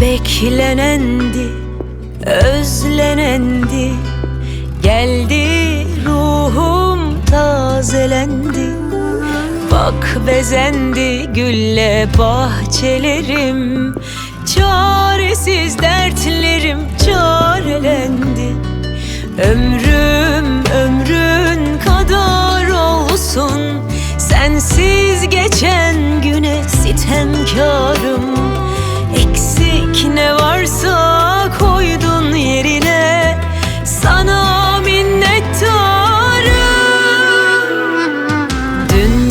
Beklenendi, özlenendi. Geldi ruhum tazelendi Bak bezendi gülle bahçelerim. Çaresiz dertlerim çarelendi. Ömrüm ömrün kadar olsun. Sensiz geçen güne sitemkarım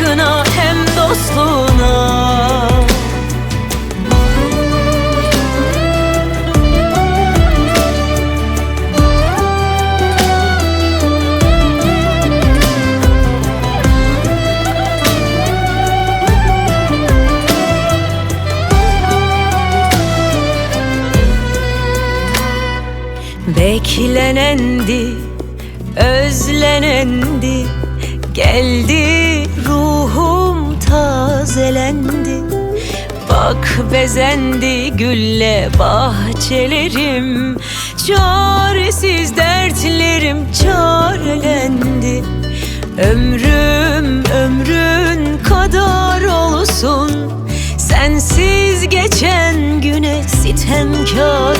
aşkına hem dostluğuna. Beklenendi, özlenendi Geldi tazelendi Bak bezendi gülle bahçelerim. Çaresiz dertlerim çarelendi. Ömrüm ömrün kadar olsun. Sensiz geçen güne sitemkarım